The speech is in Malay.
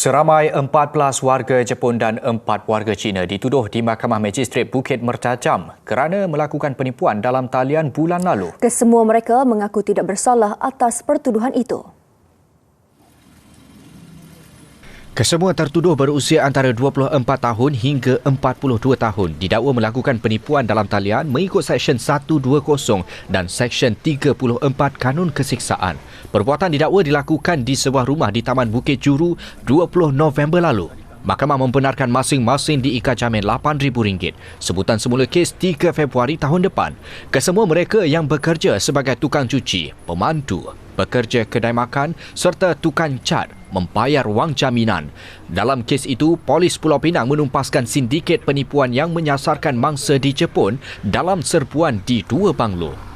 Seramai 14 warga Jepun dan 4 warga Cina dituduh di Mahkamah Magistrat Bukit Mertajam kerana melakukan penipuan dalam talian bulan lalu. Kesemua mereka mengaku tidak bersalah atas pertuduhan itu. Kesemua tertuduh berusia antara 24 tahun hingga 42 tahun didakwa melakukan penipuan dalam talian mengikut Seksyen 120 dan Seksyen 34 Kanun Kesiksaan. Perbuatan didakwa dilakukan di sebuah rumah di Taman Bukit Juru 20 November lalu. Mahkamah membenarkan masing-masing diikat jamin RM8,000. Sebutan semula kes 3 Februari tahun depan. Kesemua mereka yang bekerja sebagai tukang cuci, pemandu, pekerja kedai makan serta tukang cat membayar wang jaminan. Dalam kes itu, polis Pulau Pinang menumpaskan sindiket penipuan yang menyasarkan mangsa di Jepun dalam serbuan di dua banglo.